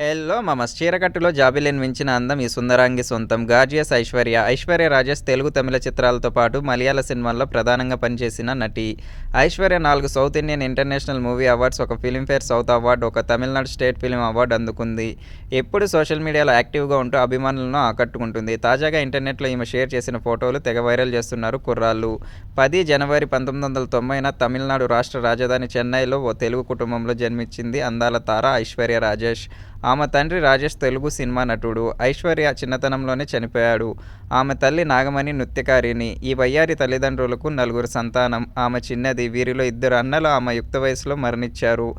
హేల్లో మమస్. చీరకట్టులో జాబిలిన్ మించిన అందం ఈ సుందరాంగి సొంతం. గార్జియస్ ఐశ్వర్య. ఐశ్వర్య రాజేష్ తెలుగు తమిళ చిత్రాలతో పాటు మలయాళ సినిమాల్లో ప్రధానంగా పనిచేసిన నటి. ఐశ్వర్య నాలుగు south Indian international movie awards ఒక ఫిలింఫేర్ సౌత్ అవార్డు ఒక తమిళనాడు స్టేట్ ఫిలిం అవార్డు అందుకుంది. ఎప్పుడు సోషల్ మీడియాలో యాక్టివ్గా ఉంటూ అభిమానులను ఆకట్టుకుంటుంది. తాజాగా ఇంటర్నెట్లో ఈమె షేర్ చేసిన ఫోటోలు తెగ వైరల్ చేస్తున్నారు కుర్రాళ్ళు. పది జనవరి పంతొమ్మిది వందల తొంభైన తమిళనాడు రాష్ట్ర రాజధాని చెన్నైలో ఓ తెలుగు కుటుంబంలో జన్మించింది అందాల తార ఐశ్వర్య రాజేష్. ఆమె తండ్రి రాజేష్ తెలుగు సినిమా నటుడు. ఐశ్వర్య చిన్నతనంలోనే చనిపోయాడు. ఆమె తల్లి నాగమణి నృత్యకారిణి. ఈ వయ్యారి తల్లిదండ్రులకు నలుగురు సంతానం. ఆమె చిన్నది. వీరిలో ఇద్దరు అన్నలు ఆమె యుక్త వయసులో మరణించారు.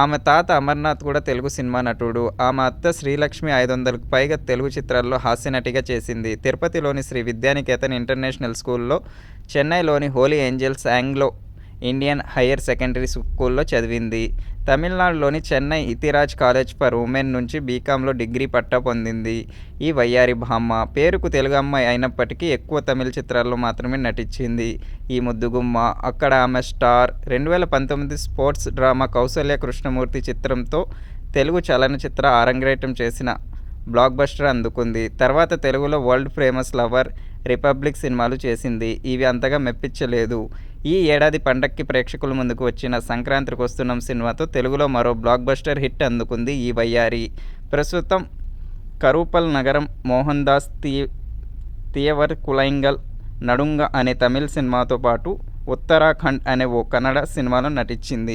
ఆమె తాత అమర్నాథ్ కూడా తెలుగు సినిమా నటుడు. ఆమె అత్త శ్రీలక్ష్మి ఐదు వందలకు పైగా తెలుగు చిత్రాల్లో హాస్యనటిగా చేసింది. తిరుపతిలోని శ్రీ విద్యానికేతన్ ఇంటర్నేషనల్ స్కూల్లో చెన్నైలోని holy angels Anglo Indian higher secondary స్కూల్లో చదివింది. తమిళనాడులోని Chennai Ethiraj college for women నుంచి బీకాంలో డిగ్రీ పట్టా పొందింది. ఈ వయ్యారి బామ్మ పేరుకు తెలుగు అమ్మాయి అయినప్పటికీ ఎక్కువ తమిళ చిత్రాల్లో మాత్రమే నటించింది. ఈ ముద్దుగుమ్మ అక్కడ ఆమె స్టార్ రెండు వేల పంతొమ్మిది స్పోర్ట్స్ డ్రామా కౌశల్య కృష్ణమూర్తి చిత్రంతో తెలుగు చలనచిత్ర ఆరంగేటం చేసిన బ్లాక్ బస్టర్ అందుకుంది. తర్వాత తెలుగులో వరల్డ్ ఫేమస్ లవర్ రిపబ్లిక్ సినిమాలు చేసింది. ఇవి అంతగా మెప్పించలేదు. ఈ ఏడాది పండక్కి ప్రేక్షకుల ముందుకు వచ్చిన సంక్రాంతికి వస్తున్నాం సినిమాతో తెలుగులో మరో బ్లాక్ బస్టర్ హిట్ అందుకుంది ఈ వయ్యారి. ప్రస్తుతం కరూపల్ నగరం మోహన్ దాస్ తీ తియవర్ కులైంగల్ నడుంగ అనే తమిళ సినిమాతో పాటు ఉత్తరాఖండ్ అనే ఓ కన్నడ సినిమాలో నటించింది.